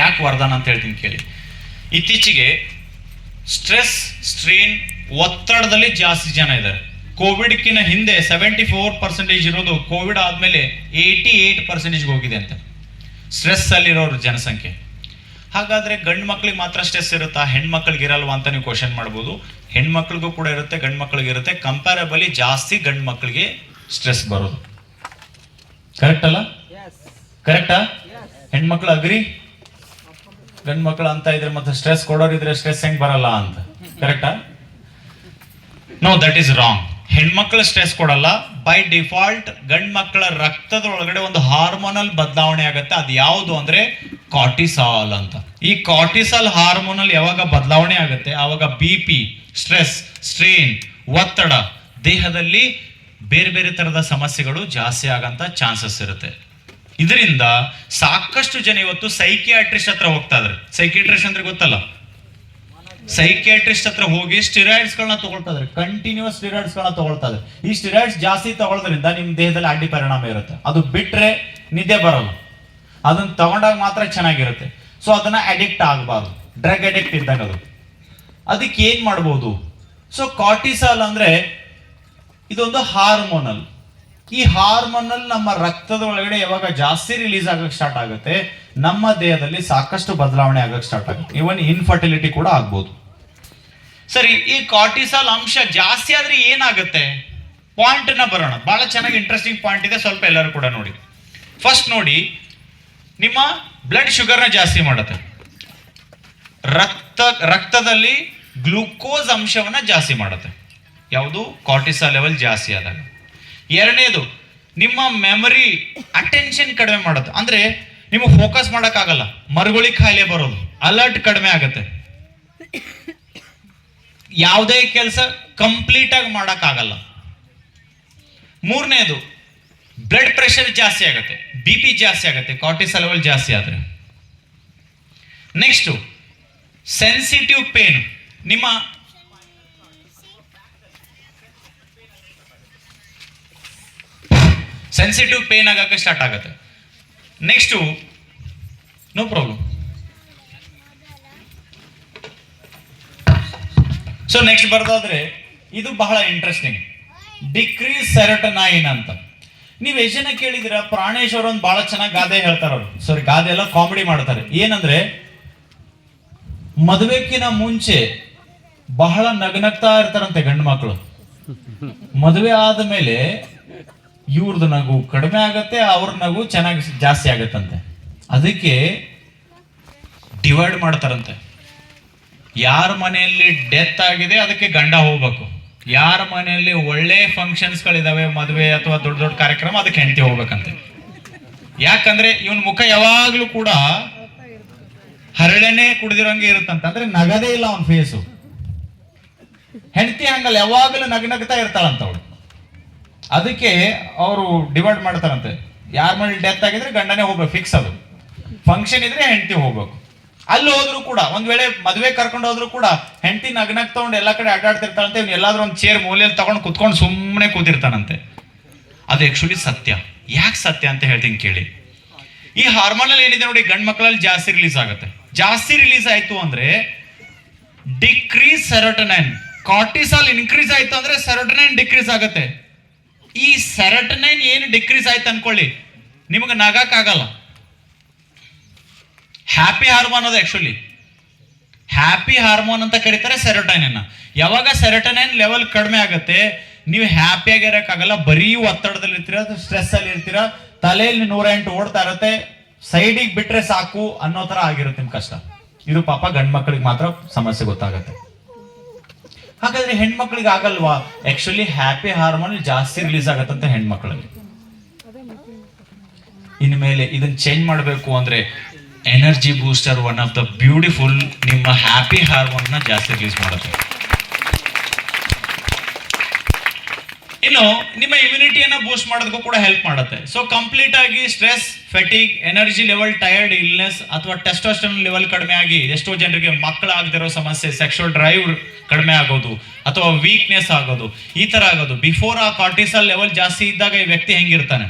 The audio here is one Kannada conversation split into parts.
ಯಾಕೆ ವರದಾನ ಅಂತ ಹೇಳ್ತೀನಿ ಕೇಳಿ. ಇತ್ತೀಚೆಗೆ ಸ್ಟ್ರೆಸ್ ಸ್ಟ್ರೈನ್ ಒತ್ತಡದಲ್ಲಿ ಜಾಸ್ತಿ ಜನ ಇದ್ದಾರೆ. ಕೋವಿಡ್ಕಿನ ಹಿಂದೆ ಸೆವೆಂಟಿ ಫೋರ್ ಪರ್ಸೆಂಟೇಜ್ ಇರೋದು ಕೋವಿಡ್ ಆದಮೇಲೆ ಏಯ್ಟಿ ಏಯ್ಟ್ ಪರ್ಸೆಂಟೇಜ್ಗೆ ಹೋಗಿದೆ ಅಂತ. ಸ್ಟ್ರೆಸ್ ಅಲ್ಲಿರೋರು ಜನಸಂಖ್ಯೆ. ಹಾಗಾದ್ರೆ ಗಂಡು ಮಕ್ಳಿಗೆ ಮಾತ್ರ ಸ್ಟ್ರೆಸ್ ಇರುತ್ತಾ? ಹೆಣ್ಮಕ್ಳಿಗೆ ಇರಲ್ವಾ ಅಂತ ನೀವು ಕ್ವಶನ್ ಮಾಡ್ಬೋದು. ಹೆಣ್ಮಕ್ಳಿಗೂ ಕೂಡ ಇರುತ್ತೆ ಗಂಡು ಮಕ್ಕಳಿಗೆ ಇರುತ್ತೆ. ಕಂಪ್ಯಾರಬಲಿ ಜಾಸ್ತಿ ಗಂಡು ಮಕ್ಕಳಿಗೆ ಸ್ಟ್ರೆಸ್ ಬರೋದು. ಕರೆಕ್ಟ್ ಅಲ್ಲ? ಕರೆಕ್ಟಾ ಹೆಣ್ಮಕ್ಳು ಅಗ್ರಿ ಗಂಡು ಮಕ್ಳು ಅಂತ ಇದ್ರೆ ಮತ್ತೆ ಸ್ಟ್ರೆಸ್ ಕೊಡೋರಿದ್ರೆ ಸ್ಟ್ರೆಸ್ ಹೆಂಗ್ ಬರಲ್ಲ ಅಂತ. ಕರೆಕ್ಟಾ ನೋ ದಟ್ ಈಸ್ ರಾಂಗ್ ಹೆಣ್ಮಕ್ಳು ಸ್ಟ್ರೆಸ್ ಕೊಡಲ್ಲ. ಬೈ ಡಿಫಾಲ್ಟ್ ಗಂಡ್ ಮಕ್ಕಳ ರಕ್ತದ ಒಳಗಡೆ ಒಂದು ಹಾರ್ಮೋನಲ್ ಬದಲಾವಣೆ ಆಗುತ್ತೆ. ಅದು ಯಾವುದು ಅಂದ್ರೆ ಕಾಟಿಸಾಲ್ ಅಂತ. ಈ ಕಾರ್ಟಿಸಾಲ್ ಹಾರ್ಮೋನಲ್ ಯಾವಾಗ ಬದಲಾವಣೆ ಆಗುತ್ತೆ? ಆವಾಗ ಬಿ ಪಿ ಸ್ಟ್ರೆಸ್ ಸ್ಟ್ರೈನ್ ಒತ್ತಡ ದೇಹದಲ್ಲಿ ಬೇರೆ ಬೇರೆ ತರದ ಸಮಸ್ಯೆಗಳು ಜಾಸ್ತಿ ಆಗಂತ ಚಾನ್ಸಸ್ ಇರುತ್ತೆ. ಇದರಿಂದ ಸಾಕಷ್ಟು ಜನ ಇವತ್ತು ಸೈಕಿಯಾಟ್ರಿಸ್ಟ್ ಹತ್ರ ಹೋಗ್ತಾ ಇದಾರೆ ಸೈಕಿಯಾಟ್ರಿಸ್ಟ್ ಅಂದ್ರೆ ಗೊತ್ತಲ್ಲ? ಸೈಕಿಯಾಟ್ರಿಸ್ಟ್ ಹತ್ರ ಹೋಗಿ ಸ್ಟಿರಾಯ್ಡ್ಸ್ ಗಳನ್ನ ತಗೊಳ್ತಾ ಇದಾರೆ ಕಂಟಿನ್ಯೂಸ್ ಸ್ಟಿರಾಯ್ಡ್ಸ್ ಗಳನ್ನ ತಗೊಳ್ತಾ ಇದಾರೆ ಈ ಸ್ಟಿರಾಯ್ಡ್ಸ್ ಜಾಸ್ತಿ ತಗೊಳ್ಳೋದ್ರಿಂದ ನಿಮ್ಮ ದೇಹದಲ್ಲಿ ಅಡ್ಡಿ ಪರಿಣಾಮ ಇರುತ್ತೆ. ಅದು ಬಿಟ್ರೆ ನಿದ್ದೆ ಬರಲ್ಲ. ಅದನ್ನ ತಗೊಂಡಾಗ ಮಾತ್ರ ಚೆನ್ನಾಗಿರುತ್ತೆ. ಸೊ ಅದನ್ನ ಅಡಿಕ್ಟ್ ಆಗಬಾರ್ದು. ಡ್ರಗ್ ಅಡಿಕ್ಟ್ ಇದ್ದಂಗ ಅದು. ಅದಕ್ಕೆ ಏನ್ ಮಾಡ್ಬೋದು? ಸೊ ಕಾರ್ಟಿಸಾಲ್ ಅಂದ್ರೆ ಇದೊಂದು ಹಾರ್ಮೋನಲ್ ಈ ಹಾರ್ಮೋನಲ್ ನಮ್ಮ ರಕ್ತದ ಒಳಗಡೆ ಯಾವಾಗ ಜಾಸ್ತಿ ರಿಲೀಸ್ ಆಗಕ್ಕೆ ಸ್ಟಾರ್ಟ್ ಆಗುತ್ತೆ, ನಮ್ಮ ದೇಹದಲ್ಲಿ ಸಾಕಷ್ಟು ಬದಲಾವಣೆ ಆಗಕ್ಕೆ ಸ್ಟಾರ್ಟ್ ಆಗುತ್ತೆ. ಇವನ್ ಇನ್ಫರ್ಟಿಲಿಟಿ ಕೂಡ ಆಗ್ಬೋದು. ಸರಿ, ಈ ಕಾರ್ಟಿಸಾಲ್ ಅಂಶ ಜಾಸ್ತಿ ಆದ್ರೆ ಏನಾಗುತ್ತೆ? ಪಾಯಿಂಟ್ನ ಬರೋಣ. ಬಹಳ ಚೆನ್ನಾಗಿ ಇಂಟ್ರೆಸ್ಟಿಂಗ್ ಪಾಯಿಂಟ್ ಇದೆ, ಸ್ವಲ್ಪ ಎಲ್ಲರೂ ಕೂಡ ನೋಡಿ. ಫಸ್ಟ್ ನೋಡಿ, ನಿಮ್ಮ ಬ್ಲಡ್ ಶುಗರ್ನ ಜಾಸ್ತಿ ಮಾಡುತ್ತೆ. ರಕ್ತ, ರಕ್ತದಲ್ಲಿ ಗ್ಲೂಕೋಸ್ ಅಂಶವನ್ನ ಜಾಸ್ತಿ ಮಾಡುತ್ತೆ. ಯಾವುದು? ಕಾರ್ಟಿಸಾಲ್ ಲೆವೆಲ್ ಜಾಸ್ತಿ ಆದಾಗ. ಎರಡನೇದು, ನಿಮ್ಮ ಮೆಮರಿ ಅಟೆನ್ಷನ್ ಕಡಿಮೆ ಮಾಡೋದು. ಅಂದ್ರೆ ನಿಮಗೆ ಫೋಕಸ್ ಮಾಡೋಕ್ಕಾಗಲ್ಲ. ಮರುಗುಳಿ ಖಾಯಿಲೆ ಬರೋದು. ಅಲರ್ಟ್ ಕಡಿಮೆ ಆಗುತ್ತೆ. ಯಾವುದೇ ಕೆಲಸ ಕಂಪ್ಲೀಟ್ ಆಗಿ ಮಾಡೋಕ್ಕಾಗಲ್ಲ. ಮೂರನೇದು ಬ್ಲಡ್ ಪ್ರೆಷರ್ ಜಾಸ್ತಿ ಆಗುತ್ತೆ. ಬಿ ಪಿ ಜಾಸ್ತಿ ಆಗುತ್ತೆ. ಕಾರ್ಟಿಸಾಲ್ ಲೆವೆಲ್ ಜಾಸ್ತಿ ಆದರೆ. ನೆಕ್ಸ್ಟು ಸೆನ್ಸಿಟಿವ್ ಪೇನ್ ನಿಮ್ಮ ಸೆನ್ಸಿಟಿವ್ ಪೇನ್ ಆಗಕ್ಕೆ ಸ್ಟಾರ್ಟ್ ಆಗುತ್ತೆ. Next no problem so next ಬರ್ದಾದ್ರೆ, ಇದು ಬಹಳ ಇಂಟ್ರೆಸ್ಟಿಂಗ್ ಡಿಕ್ರೀಸ್ ಸೆರಟನೈನ್ ಅಂತ. ನೀವು ಎಷ್ಟು ಜನ ಕೇಳಿದಿರ, ಪ್ರಾಣೇಶ್ ಅವರು ಒಂದು ಬಹಳ ಚೆನ್ನಾಗಿ ಗಾದೆ ಹೇಳ್ತಾರೆ ಅವರು. ಸಾರಿ ಗಾದೆ ಎಲ್ಲ ಕಾಮಿಡಿ ಮಾಡ್ತಾರೆ. ಏನಂದ್ರೆ ಮದುವೆಕ್ಕಿನ ಮುಂಚೆ ಬಹಳ ನಗ್ನಗ್ತಾ ಇರ್ತಾರಂತೆ ಗಂಡು ಮಕ್ಕಳು ಮದುವೆ ಆದ್ಮೇಲೆ ಇವ್ರದ್ದು ನಗು ಕಡಿಮೆ ಆಗತ್ತೆ, ಅವ್ರ ನಗು ಚೆನ್ನಾಗಿ ಜಾಸ್ತಿ ಆಗತ್ತಂತೆ. ಅದಕ್ಕೆ ಡಿವೈಡ್ ಮಾಡ್ತಾರಂತೆ. ಯಾರ ಮನೆಯಲ್ಲಿ ಡೆತ್ ಆಗಿದೆ ಅದಕ್ಕೆ ಗಂಡ ಹೋಗ್ಬೇಕು. ಯಾರ ಮನೆಯಲ್ಲಿ ಒಳ್ಳೆ ಫಂಕ್ಷನ್ಸ್ ಗಳಿದಾವೆ ಮದುವೆ ಅಥವಾ ದೊಡ್ಡ ದೊಡ್ಡ ಕಾರ್ಯಕ್ರಮ, ಅದಕ್ಕೆ ಹೆಂಡತಿ ಹೋಗ್ಬೇಕಂತೆ. ಯಾಕಂದ್ರೆ ಇವನ್ ಮುಖ ಯಾವಾಗ್ಲೂ ಕೂಡ ಹರಳೆನೆ ಕುಡಿದಿರಂಗೆ ಇರುತ್ತಂತ ಅಂದ್ರೆ ನಗದೇ ಇಲ್ಲ ಅವನ ಫೇಸು ಹೆಂಡತಿ ಹಂಗಲ್ಲ, ಯಾವಾಗಲೂ ನಗ್ನಗ್ತಾ ಇರ್ತಾಳಂತ ಅವಳು. ಅದಕ್ಕೆ ಅವರು ಡಿವೈಡ್ ಮಾಡ್ತಾರಂತೆ. ಯಾರ ಮನೇಲಿ ಡೆತ್ ಆಗಿದ್ರೆ ಗಂಡನೇ ಹೋಗ್ಬೇಕು ಫಿಕ್ಸ್ ಅದು. ಫಂಕ್ಷನ್ ಇದ್ರೆ ಹೆಂಡತಿ ಹೋಗ್ಬೇಕು. ಅಲ್ಲಿ ಹೋದ್ರು ಕೂಡ, ಒಂದ್ ವೇಳೆ ಮದುವೆ ಕರ್ಕೊಂಡು ಹೋದ್ರು ಕೂಡ, ಹೆಂಡತಿ ನಗ್ನಗ್ ತಗೊಂಡು ಎಲ್ಲಾ ಕಡೆ ಆಟಾಡ್ತಿರ್ತಾನಂತೆ ಇವ್ನು ಎಲ್ಲಾದ್ರೂ ಒಂದು ಚೇರ್ ಮೂಲೆಯಲ್ಲಿ ತಗೊಂಡು ಕುತ್ಕೊಂಡು ಸುಮ್ಮನೆ ಕೂತಿರ್ತಾನಂತೆ. ಅದು ಆಕ್ಚುಲಿ ಸತ್ಯ. ಯಾಕೆ ಸತ್ಯ ಅಂತ ಹೇಳ್ತೀನಿ ಕೇಳಿ. ಈ ಹಾರ್ಮೋನಲ್ಲಿ ಏನಿದೆ ನೋಡಿ, ಗಂಡು ಮಕ್ಕಳಲ್ಲಿ ಜಾಸ್ತಿ ರಿಲೀಸ್ ಆಗುತ್ತೆ. ಜಾಸ್ತಿ ರಿಲೀಸ್ ಆಯಿತು ಅಂದ್ರೆ ಡಿಕ್ರೀಸ್ ಸೆರೋಟನೈನ್ ಕಾರ್ಟಿಸಾಲ್ ಇನ್ಕ್ರೀಸ್ ಆಯಿತು ಅಂದ್ರೆ ಸೆರೋಟನೈನ್ ಡಿಕ್ರೀಸ್ ಆಗುತ್ತೆ. ಈ ಸೆರಟನೈನ್ ಏನು ಡಿಕ್ರೀಸ್ ಆಯ್ತು ಅನ್ಕೊಳ್ಳಿ. ನಿಮಗೆ ನಗಕ್ಕಾಗಲ್ಲ ಹ್ಯಾಪಿ ಹಾರ್ಮೋನ್ ಅದು ಆ್ಯಕ್ಚುಲಿ ಹ್ಯಾಪಿ ಹಾರ್ಮೋನ್ ಅಂತ ಕರೀತಾರೆ ಸೆರೋಟೈನ್ ಯಾವಾಗ ಸೆರಟನೈನ್ ಲೆವೆಲ್ ಕಡಿಮೆ ಆಗುತ್ತೆ, ನೀವು ಹ್ಯಾಪಿಯಾಗಿ ಇರೋಕ್ಕಾಗಲ್ಲ ಬರೀ ಒತ್ತಡದಲ್ಲಿ ಇರ್ತೀರ ಸ್ಟ್ರೆಸ್ ಅಲ್ಲಿ ಇರ್ತೀರ, ತಲೆಯಲ್ಲಿ ನೂರ ಎಂಟು ಓಡ್ತಾ ಇರುತ್ತೆ ಸೈಡಿಗೆ ಬಿಟ್ರೆ ಸಾಕು ಅನ್ನೋ ಥರ ಆಗಿರುತ್ತೆ ನಿಮ್ಮ ಕಷ್ಟ. ಇದು ಪಾಪ ಗಂಡ್ ಮಕ್ಕಳಿಗೆ ಮಾತ್ರ ಸಮಸ್ಯೆ ಗೊತ್ತಾಗುತ್ತೆ. ಹಾಗಾದ್ರೆ ಹೆಣ್ಮಕ್ಳಿಗೆ ಆಗಲ್ವಾ? ಆಕ್ಚುಲಿ ಹ್ಯಾಪಿ ಹಾರ್ಮೋನ್ ಜಾಸ್ತಿ ರಿಲೀಸ್ ಆಗತ್ತಂತೆ ಹೆಣ್ಮಕ್ಳಲ್ಲಿ. ಇನ್ಮೇಲೆ ಇದನ್ನ ಚೇಂಜ್ ಮಾಡಬೇಕು ಅಂದ್ರೆ energy booster one of the beautiful ನಿಮ್ಮ ಹ್ಯಾಪಿ ಹಾರ್ಮೋನ್ನ ಜಾಸ್ತಿ ರಿಲೀಸ್ ಮಾಡುತ್ತೆ. ಇನ್ನು ನಿಮ್ಮ ಇಮ್ಯುನಿಟಿಯನ್ನು ಬೂಸ್ಟ್ ಮಾಡೋದಕ್ಕೂ ಕೂಡ ಹೆಲ್ಪ್ ಮಾಡುತ್ತೆ. ಸೊ ಕಂಪ್ಲೀಟ್ ಆಗಿ stress fatigue energy level tired illness ಅಥವಾ ಟೆಸ್ಟೋಸ್ಟನ್ ಲೆವೆಲ್ ಕಡಿಮೆ ಆಗಿ ಎಷ್ಟೋ ಜನರಿಗೆ ಮಕ್ಕಳಾಗದಿರೋ ಸಮಸ್ಯೆ ಸೆಕ್ಷುವಲ್ ಡ್ರೈವ್ ಕಡಿಮೆ ಆಗೋದು ಅಥವಾ ವೀಕ್ನೆಸ್ ಆಗೋದು, ಈ ಥರ ಆಗೋದು. ಬಿಫೋರ್ ಆ ಕಾರ್ಟಿಸಲ್ ಲೆವೆಲ್ ಜಾಸ್ತಿ ಇದ್ದಾಗ ಈ ವ್ಯಕ್ತಿ ಹೆಂಗಿರ್ತಾನೆ?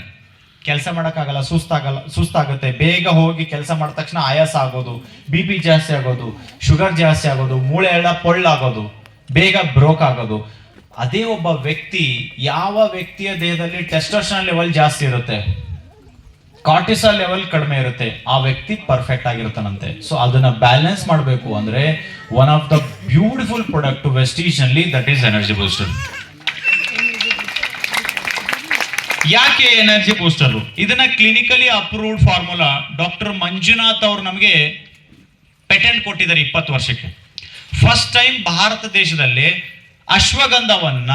ಕೆಲಸ ಮಾಡೋಕ್ಕಾಗಲ್ಲ, ಸುಸ್ತಾಗಲ್ಲ, ಸುಸ್ತಾಗುತ್ತೆ. ಬೇಗ ಹೋಗಿ ಕೆಲಸ ಮಾಡಿದ ತಕ್ಷಣ ಆಯಾಸ ಆಗೋದು ಬಿ ಪಿ ಜಾಸ್ತಿ ಆಗೋದು ಶುಗರ್ ಜಾಸ್ತಿ ಆಗೋದು, ಮೂಳೆ ಎಲ್ಲ ಪೊಳ್ಳಾಗೋದು, ಬೇಗ ಬ್ರೋಕ್ ಆಗೋದು. ಅದೇ ಒಬ್ಬ ವ್ಯಕ್ತಿ ಯಾವ ವ್ಯಕ್ತಿಯ ದೇಹದಲ್ಲಿ ಟೆಸ್ಟೋಸ್ಟೆರಾನ್ ಲೆವೆಲ್ ಜಾಸ್ತಿ ಇರುತ್ತೆ? ಕಾರ್ಟಿಸಾಲ್ ಲೆವೆಲ್ ಕಡಿಮೆ ಇರುತ್ತೆ. ಆ ವ್ಯಕ್ತಿ ಪರ್ಫೆಕ್ಟ್ ಆಗಿರುತ್ತಾನಂತೆ. ಸೊ ಅದನ್ನ ಬ್ಯಾಲೆನ್ಸ್ ಮಾಡಬೇಕು ಅಂದ್ರೆ one of the beautiful product Vestige that is energy booster ಯಾಕೆ ಎನರ್ಜಿ ಬೂಸ್ಟರ್ ಇದನ್ನ clinically approved formula doctor Manjunath ಅವರು ನಮಗೆ ಪೇಟೆಂಟ್ ಕೊಟ್ಟಿದ್ದಾರೆ ಇಪ್ಪತ್ತು ವರ್ಷಕ್ಕೆ. ಫಸ್ಟ್ ಟೈಮ್ ಭಾರತ ದೇಶದಲ್ಲಿ ಅಶ್ವಗಂಧವನ್ನ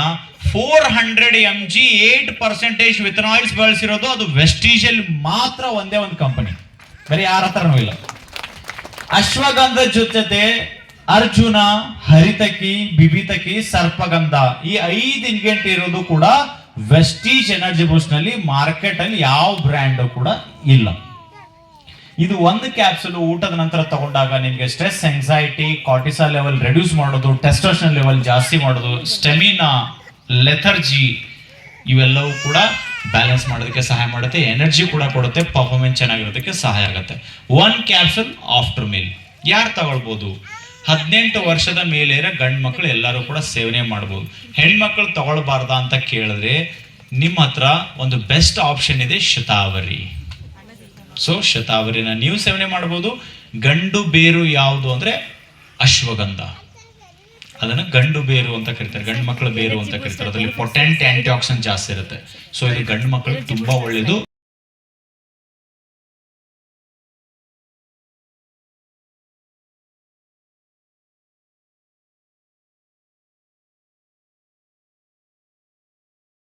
four hundred M G eight percentage withanolides ಬಳಸಿರೋದು ಅದು ವೆಸ್ಟೀಜಲ್ ಮಾತ್ರ ಒಂದೇ ಒಂದು ಕಂಪನಿ ಬೇರೆ ಯಾರ ಹತ್ರನೂ ಇಲ್ಲ ಅಶ್ವಗಂಧ ಜೊತೆ ಅರ್ಜುನ, ಹರಿತಕಿ, ಬಿಬಿತಕಿ, ಸರ್ಪಗಂಧ ಈ ಐದು ಇಂಗ್ರೆಂಟ್ ಇರೋದು ಕೂಡ ವೆಸ್ಟೀಜ್ ಎನರ್ಜಿ ಬೂಸ್ಟ್ನಲ್ಲಿ ಮಾರ್ಕೆಟ್ ಅಲ್ಲಿ ಯಾವ ಬ್ರ್ಯಾಂಡ್ ಕೂಡ ಇಲ್ಲ. ಇದು ಒಂದು ಕ್ಯಾಪ್ಸುಲ್ ಊಟದ ನಂತರ ತಗೊಂಡಾಗ ನಿಮಗೆ stress anxiety cortisol level reduce ಮಾಡೋದು ಟೆಸ್ಟೋಷನ್ ಲೆವೆಲ್ ಜಾಸ್ತಿ ಮಾಡೋದು ಸ್ಟೆಮಿನಾ ಲೆಥರ್ಜಿ ಇವೆಲ್ಲವೂ ಕೂಡ ಬ್ಯಾಲೆನ್ಸ್ ಮಾಡೋದಕ್ಕೆ ಸಹಾಯ ಮಾಡುತ್ತೆ ಎನರ್ಜಿ ಕೂಡ ಕೊಡುತ್ತೆ ಪರ್ಫಾರ್ಮೆನ್ಸ್ ಚೆನ್ನಾಗಿರೋದಕ್ಕೆ ಸಹಾಯ ಆಗುತ್ತೆ. ಒನ್ ಕ್ಯಾಪ್ಸುಲ್ ಆಫ್ಟರ್ ಮೀಲ್ ಯಾರು ತಗೊಳ್ಬೋದು? ಹದಿನೆಂಟು ವರ್ಷದ ಮೇಲೆ ಇರೋ ಗಂಡು ಮಕ್ಕಳು ಎಲ್ಲರೂ ಕೂಡ ಸೇವನೆ ಮಾಡ್ಬೋದು. ಹೆಣ್ಮಕ್ಳು ತಗೊಳ್ಬಾರ್ದಾ ಅಂತ ಕೇಳಿದ್ರೆ ನಿಮ್ಮ ಹತ್ರ ಒಂದು ಬೆಸ್ಟ್ ಆಪ್ಷನ್ ಇದೆ ಶತಾವರಿ. ಸೊ ಶತಾವರಿನ ನೀವು ಸೇವನೆ ಮಾಡ್ಬೋದು. ಗಂಡು ಬೇರು ಯಾವುದು ಅಂದ್ರೆ ಅಶ್ವಗಂಧ. ಅದನ್ನು ಗಂಡು ಬೇರು ಅಂತ ಕರೀತಾರೆ, ಗಂಡು ಮಕ್ಕಳ ಬೇರು ಅಂತ ಕರೀತಾರೆ. ಅದರಲ್ಲಿ ಪೊಟೆಂಟ್ ಆಂಟಿ ಆಕ್ಸಿಡೆಂಟ್ ಜಾಸ್ತಿ ಇರುತ್ತೆ. ಸೊ ಇದು ಗಂಡು ಮಕ್ಕಳಿಗೆ ತುಂಬಾ ಒಳ್ಳೇದು.